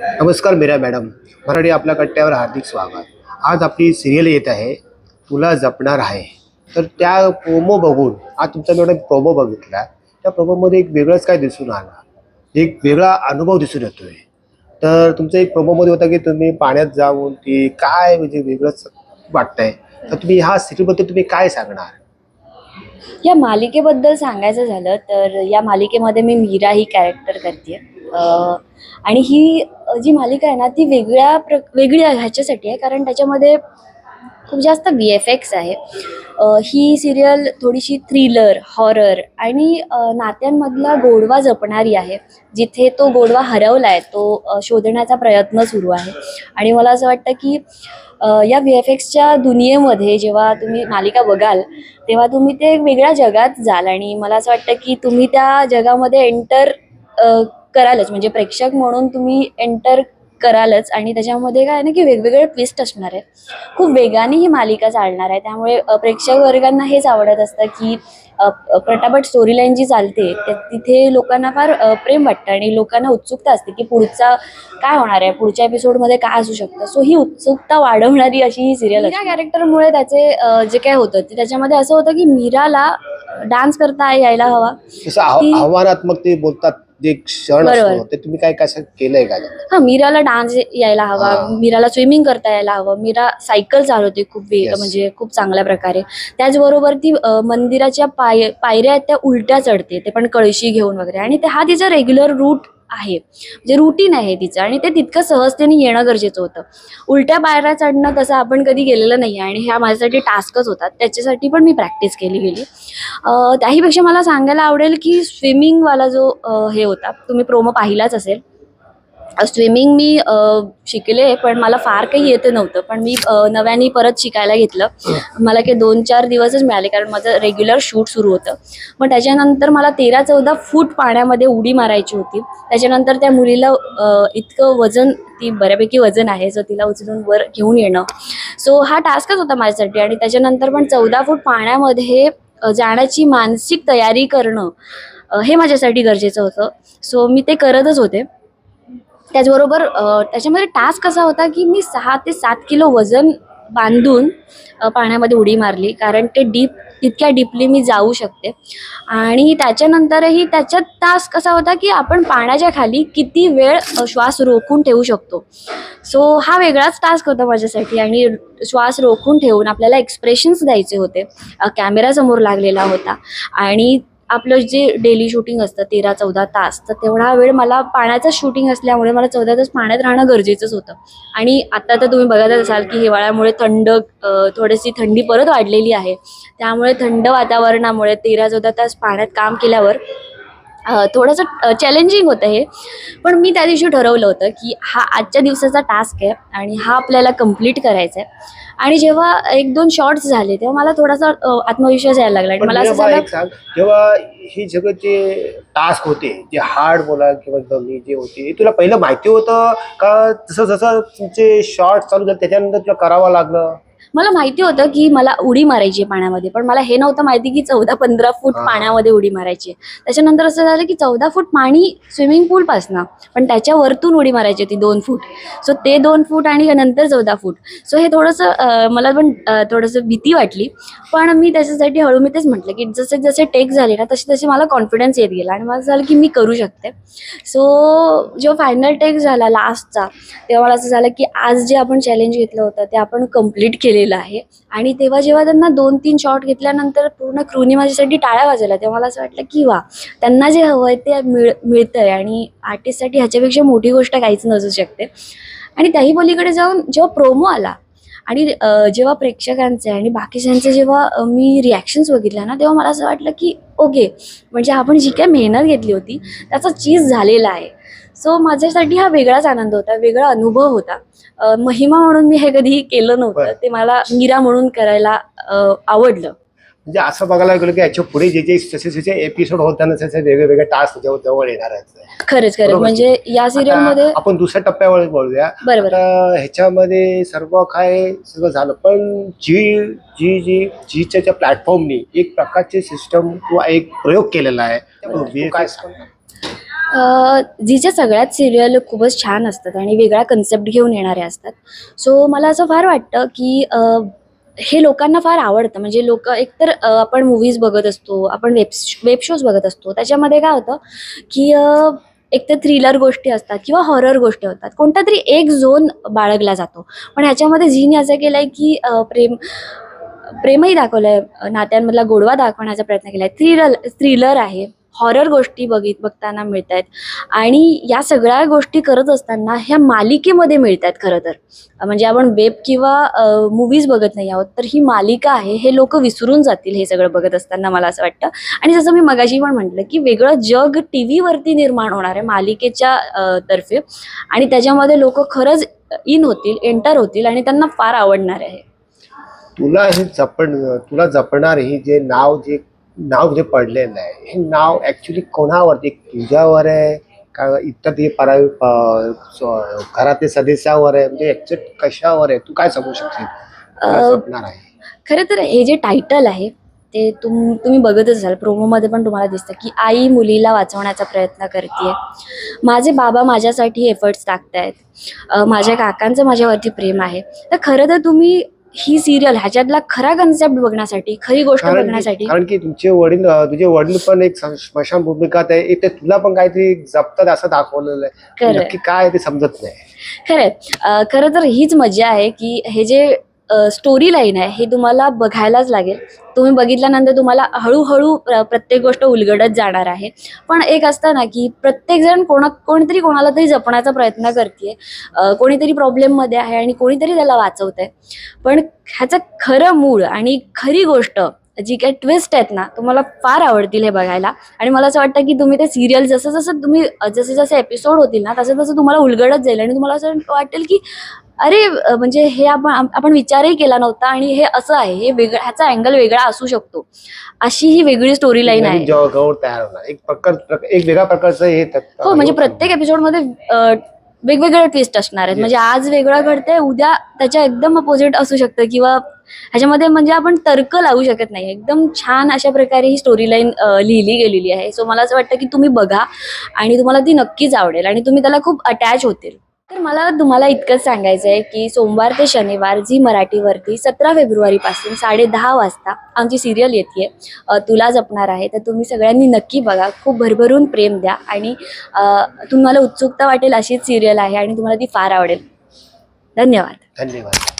नमस्कार मीरा मॅडम मराठी आपल्या कट्ट्यावर हार्दिक स्वागत. आज आपली सिरियल येत आहे तुला जपणार आहे. तर त्या प्रोमो बघून आज तुमचा मॅडम प्रोमो बघितला त्या प्रोमोमध्ये एक वेगळंच काय दिसून आला? एक वेगळा अनुभव दिसून येतोय. तर तुमचा एक प्रोमोमध्ये होता की तुम्ही पाण्यात जाऊन ती काय म्हणजे वेगळंच वाटतंय. तर तुम्ही ह्या सिरियलबद्दल तुम्ही काय सांगणार? या मालिकेबद्दल सांगायचं झालं तर या मालिकेमध्ये मी मीरा ही कॅरेक्टर करते आणि ही जी मालिका आहे ना ती वेगळ्या प्र वेगळी आहे ह्याच्यासाठी आहे. कारण त्याच्यामध्ये खूप जास्त व्ही एफ एक्स आहे. ही सिरियल थोडीशी थ्रिलर हॉरर आणि नात्यांमधला गोडवा जपणारी आहे. जिथे तो गोडवा हरवला आहे तो शोधण्याचा प्रयत्न सुरू आहे. आणि मला असं वाटतं की या व्ही एफ एक्सच्या दुनियेमध्ये जेव्हा तुम्ही मालिका बघाल तेव्हा तुम्ही ते वेगळ्या जगात जाल. आणि मला असं वाटतं की तुम्ही त्या जगामध्ये एंटर करालच. म्हणजे प्रेक्षक म्हणून तुम्ही एंटर करालच. आणि त्याच्यामध्ये काय आहे ना की वेगवेगळे ट्विस्ट असणार आहे. खूप वेगाने ही मालिका चालणार आहे. त्यामुळे प्रेक्षक वर्गांना हेच आवडत असतं की पटापट स्टोरी लाईन जी चालते त्या तिथे लोकांना फार प्रेम वाटतं आणि लोकांना उत्सुकता असते की पुढचा काय होणार आहे पुढच्या एपिसोडमध्ये काय असू शकतं. सो ही उत्सुकता वाढवणारी अशी ही सिरियल मीरा कॅरेक्टरमुळे त्याचे जे काय होतं ते त्याच्यामध्ये असं होतं की मीराला डान्स करता यायला हवा. आव्हानात्मक ते बोलतात जे क्षण बरोबर. असतो ते तुम्ही काय कसं केलंय का हा मीराला डान्स यायला हवा हा. मीराला स्विमिंग करता यायला हवं मीरा सायकल चालवते खूप वे Yes. म्हणजे खूप चांगल्या प्रकारे त्याचबरोबर ती अ, मंदिराच्या पाय पायऱ्या आहेत त्या उलट्या चढते ते पण कळशी घेऊन वगैरे आणि ते हा तिचा रेग्युलर रूट आहे. म्हणजे रुटीन आहे तिचं आणि ते तितकं सहजतेने येणं गरजेचं होतं. उलट्या पायऱ्या चढणं तसं आपण कधी गेलेलं नाही आणि ह्या माझ्यासाठी टास्कच होतात. त्याच्यासाठी पण मी प्रॅक्टिस केली गेली. त्याहीपेक्षा मला सांगायला आवडेल की स्विमिंगवाला जो हे होता तुम्ही प्रोमो पाहिलाच असेल. स्विमिंग मी शिकले पण मला फार काही येतं नव्हतं. पण मी नव्याने परत शिकायला घेतलं. मला काही दोन चार दिवसच मिळाले कारण माझं रेग्युलर शूट सुरू होतं. मग त्याच्यानंतर मला तेरा चौदा फूट पाण्यामध्ये उडी मारायची होती. त्याच्यानंतर त्या मुलीला इतकं वजन ती बऱ्यापैकी वजन आहे सो तिला उचलून वर घेऊन येणं. सो हा टास्कच होता माझ्यासाठी. आणि त्याच्यानंतर पण चौदा फूट पाण्यामध्ये जाण्याची मानसिक तयारी करणं हे माझ्यासाठी गरजेचं होतं. सो मी ते करतच होते. त्याचबरोबर त्याच्यामध्ये टास्क असा होता की मी सहा ते सात किलो वजन बांधून पाण्यामध्ये उडी मारली. कारण ते डीप तितक्या डीपली मी जाऊ शकते. आणि त्याच्यानंतरही त्याच्यात टास्क असा होता की आपण पाण्याच्या खाली किती वेळ श्वास रोखून ठेवू शकतो. सो हा वेगळाच टास्क होता माझ्यासाठी. आणि श्वास रोखून ठेवून आपल्याला एक्सप्रेशन्स द्यायचे होते. कॅमेरासमोर लागलेला होता. आणि आपलं जे डेली शूटिंग असतं तेरा चौदा तास तर तेवढा वेळ मला पाण्याचं शूटिंग असल्यामुळे मला चौदा तास पाण्यात राहणं गरजेचंच होतं. आणि आता तर तुम्ही बघतच असाल की हिवाळ्यामुळे थंड थोडीशी थंडी परत वाढलेली आहे. त्यामुळे थंड वातावरणामुळे तेरा चौदा तास पाण्यात काम केल्यावर थोडंसं चॅलेंजिंग होतं हे. पण मी त्या दिवशी ठरवलं होतं की हा आजच्या दिवसाचा टास्क आहे आणि हा आपल्याला कंप्लीट करायचा आहे. आणि जेव्हा एक दोन शॉर्ट्स झाले तेव्हा मला थोडासा आत्मविश्वास यायला लागला. आणि मला असं मला झालं एक सांग जेव्हा ही सगळं जे टास्क होते जे हार्ड बोला किंवा जे होते हे तुला पहिलं माहिती होतं का? जसं जसं तुमचे शॉर्ट चालू झाले त्याच्यानंतर तुला करावं लागलं? मला माहिती होतं की मला उडी मारायची आहे पाण्यामध्ये पण मला हे नव्हतं माहिती की चौदा पंधरा फूट. पाण्यामध्ये उडी मारायची आहे. त्याच्यानंतर असं झालं की चौदा फूट पाणी स्विमिंग पूलपासनं पण त्याच्या वरतून उडी मारायची होती दोन फूट. सो ते दोन फूट आणि नंतर चौदा फूट. सो हे थोडंसं मला पण थोडंसं भीती वाटली. पण मी त्याच्यासाठी हळू मी तेच म्हटलं की जसे जसे टेक झाले ना तसे तसे मला कॉन्फिडन्स येत गेला आणि मला झालं की मी करू शकते. सो जो फायनल टेक झाला लास्टचा तेव्हा मला असं झालं की आज जे आपण चॅलेंज घेतलं होतं ते आपण कंप्लीट केलेलं आहे. आणि तेव्हा जेव्हा त्यांना दोन तीन शॉट घेतल्यानंतर पूर्ण क्रूनी माझ्यासाठी टाळ्या वाजवल्या. तेव्हा मला असं वाटलं की वा त्यांना जे हवं आहे ते मिळ मिळतंय. आणि आर्टिस्टसाठी ह्याच्यापेक्षा मोठी गोष्ट काहीच नसू शकते. आणि त्याही पलीकडे जाऊन जेव्हा प्रोमो आला आणि जेव्हा प्रेक्षकांचे आणि बाकीच्यांचे जेव्हा मी रिॲक्शन्स बघितल्या ना तेव्हा मला असं वाटलं की ओके म्हणजे आपण जी काय मेहनत घेतली होती त्याचा चीज झालेला आहे. सो माझ्यासाठी हा वेगळाच आनंद होता वेगळा अनुभव होता. महिमा म्हणून मी हे कधी केलं नव्हतं. ते मला मीरा म्हणून करायला आवडलं. म्हणजे असं बघायला गेलं की याच्यापुढे जे जे जसे जसे एपिसोड होताना तसे वेगळे वेगळे टास्क जवळ जवळ येणार आहेत खरंच खरंच बरोबर. म्हणजे या सिरियलमध्ये आता आपण दुसऱ्या टप्प्यावर बोलूया बरोबर आता ह्याच्यामध्ये सर्व काय सगळं झालं पण जी जी जी जीच्या ज्या प्लॅटफॉर्मनी एक प्रकारचे सिस्टम किंवा एक प्रयोग केलेला आहे. तो काय सांगणार? अ, झीच्या सगळ्याच सिरियल खूपच छान असतात आणि वेगळा कन्सेप्ट घेऊन येणारे असतात सो मला असं फार वाटतं की अ, हे लोकांना फार आवडतं. म्हणजे लोक एकतर आपण मूवीज बघत असतो आपण वेब वेब शोज बघत असतो. त्याच्यामध्ये काय होतं की एक तर थ्रिलर गोष्टी असतात किंवा हॉरर गोष्टी होतात. कोणता तरी एक झोन बाळगला जातो. पण ह्याच्यामध्ये झीने असं केलं आहे की प्रेम प्रेमही दाखवलं आहे नात्यांमधला गोडवा दाखवण्याचा प्रयत्न केला आहे थ्रिलर थ्रिलर आहे. हॉरर गोष्टी बघित बघताना मिळत आहेत आणि या सगळ्या गोष्टी करत असताना ह्या मालिकेमध्ये मिळत आहेत खरं तर. म्हणजे आपण वेब किंवा मूवीज बघत नाही आहोत तर ही मालिका आहे हे लोक विसरून जातील हे सगळं बघत असताना मला असं वाटतं. आणि जसं मी मगाशी पण म्हटलं की वेगळं जग टी व्हीवरती निर्माण होणार आहे मालिकेच्या तर्फे. आणि त्याच्यामध्ये लोक खरंच इन होतील एंटर होतील आणि त्यांना फार आवडणार आहे. तुला हे जपण तुला जपणार हे जे नाव जे नाव जे पडलेलं आहे हे नाव ऍक्च्युली कोणावरती? तुझ्यावर आहे? का इतर ते परा प- स- घरातल्या सदस्यावर आहे? म्हणजे ऍक्च्युअली कशावर आहे? तू काय सांगू शकशील? आहे? खरं तर हे जे टायटल आहे ते तुम तुम्ही बघतच असाल. प्रोमोमध्ये पण तुम्हाला दिसतं की आई मुलीला वाचवण्याचा प्रयत्न करते माझे बाबा माझ्यासाठी एफर्ट्स टाकतायत. माझ्या काकांचं माझ्यावरती प्रेम आहे. तर खरं तर तुम्ही ही सिरियल ह्याच्यातला खरा कन्सेप्ट बघण्यासाठी खरी गोष्ट बघण्यासाठी कारण की तुमचे वडील तुझे वडील पण एक स्मशान भूमिकात आहे. ते तुला पण काहीतरी जपतात असं दाखवलेलं आहे. नक्की काय ते समजत नाही. खरंय. खरं तर हीच मजा आहे की हे जे स्टोरी लाईन आहे हे तुम्हाला बघायलाच लागेल. तुम्ही बघितल्यानंतर तुम्हाला हळूहळू प्रत्येक गोष्ट उलगडत जाणार आहे. पण एक असतं ना की प्रत्येकजण कोणा कोणीतरी कोणाला तरी जपण्याचा प्रयत्न करते कोणीतरी प्रॉब्लेममध्ये आहे आणि कोणीतरी त्याला वाचवत आहे पण ह्याचं खरं मूळ आणि खरी गोष्ट जी काही ट्विस्ट आहेत ना तुम्हाला फार आवडतील हे बघायला. आणि मला असं वाटतं की तुम्ही ते सिरियल जसं जसं तुम्ही जसे जसे एपिसोड होतील ना तसं तसं तुम्हाला उलगडत जाईल. आणि तुम्हाला असं वाटेल की अरे म्हणजे हे आपण आपण विचारही केला नव्हता आणि हे असं आहे हे वेगळं ह्याचा अँगल वेगळा असू शकतो. अशी ही वेगळी स्टोरी लाईन आहे. तयार होणार एक प्रकार प्रक- एक वेगळ्या प्रकारचं हे हो म्हणजे प्रत्येक एपिसोडमध्ये अ, वेगवेगळे ट्विस्ट असणार आहेत. म्हणजे आज वेगळं घडतंय उद्या त्याच्या एकदम अपोजिट असू शकतं किंवा ह्याच्यामध्ये म्हणजे आपण तर्क लावू शकत नाही. एकदम छान अशा प्रकारे ही स्टोरी लाईन लिहिली गेलेली आहे. सो मला असं वाटतं की तुम्ही बघा आणि तुम्हाला ती नक्कीच आवडेल आणि तुम्ही त्याला खूप अटॅच होतील. तर मला तुम्हाला इतकंच सांगायचं आहे की सोमवार ते शनिवार झी मराठीवरती सतरा फेब्रुवारीपासून साडे दहा वाजता आमची सिरियल येते तुला जपणार आहे. तर तुम्ही सगळ्यांनी नक्की बघा. खूप भरभरून प्रेम द्या. आणि तुम्हाला उत्सुकता वाटेल अशीच सिरियल आहे आणि तुम्हाला ती फार आवडेल. धन्यवाद. धन्यवाद.